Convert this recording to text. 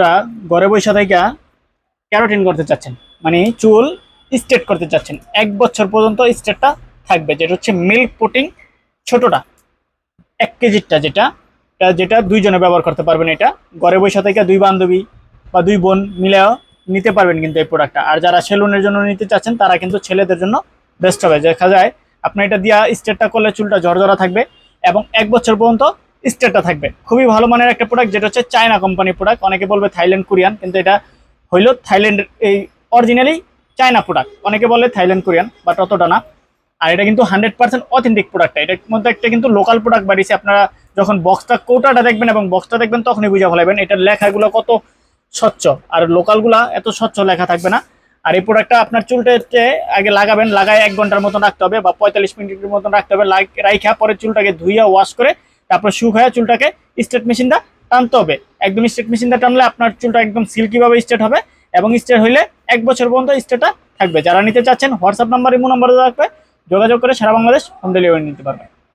আপনারা ঘরে বসে থেকে ক্যারোটিন করতে চাচ্ছেন। মানে চুল স্ট্রেট করতে চাচ্ছেন। এক বছর পর্যন্ত স্ট্রেটটা থাকবে। যেটা হচ্ছে মিল্ক পুটিং ছোটটা, এক কেজিরটা যেটা। যেটা দুইজনে ব্যবহার করতে পারবেন এটা। ঘরে বসে থেকে দুই বান্ধবী বা দুই বোন মিলেও নিতে পারবেন কিন্তু এই প্রোডাক্টটা আর যারা সেলুনের জন্য নিতে চাচ্ছেন, তারা কিন্তু ছেলেদের জন্য বেস্ট হবে। দেখা যায় আপনার এটা দিয়া স্ট্রেটটা করলে চুলটা ঝরঝরা থাকবে এবং এক বছর পর্যন্ত স্ট্রেটটা থাকবে। খুবই ভালো মানের একটা প্রোডাক্ট যেটা হচ্ছে চায়না কোম্পানির প্রোডাক্ট অনেকে বলবে থাইল্যান্ড কোরিয়ান কিন্তু এটা হইল থাইল্যান্ডের এই অরিজিনালি চায়না প্রোডাক্ট অনেকে বলে থাইল্যান্ড কোরিয়ান বাট অতটা না। আর এটা কিন্তু হান্ড্রেড পার্সেন্ট অথেন্টিক প্রোডাক্ট এটার মধ্যে একটা কিন্তু লোকাল প্রোডাক্ট বাড়িয়েছে। আপনারা যখন বক্সটা কৌটাটা দেখবেন এবং বক্সটা দেখবেন, তখনই বুঝে ফেলাবেন এটার লেখাগুলো কত স্বচ্ছ। আর লোকালগুলা এত স্বচ্ছ লেখা থাকবে না। আর এই প্রোডাক্টটা আপনার চুলটাতে আগে লাগাবেন, লাগায় এক ঘণ্টার মতন রাখতে হবে বা পঁয়তাল্লিশ মিনিটের মতন রাখতে হবে। রাইখা, পরে চুলটাকে ধুইয়া ওয়াশ করে তারপর শুকায়া চুলটাকে স্ট্রেট মেশিনটা টানতে হবে। একদম স্ট্রেট মেশিনটা টানলে আপনার চুলটা একদম সিল্কিভাবে স্ট্রেট হবে এবং স্ট্রেট হইলে এক বছর পর্যন্ত স্ট্রেটটা থাকবে। যারা নিতে চাচ্ছেন হোয়াটসঅ্যাপ নাম্বার ইমো নাম্বারে থাকবে। যোগাযোগ করে সারা বাংলাদেশ হোম ডেলিভারি নিতে পারবে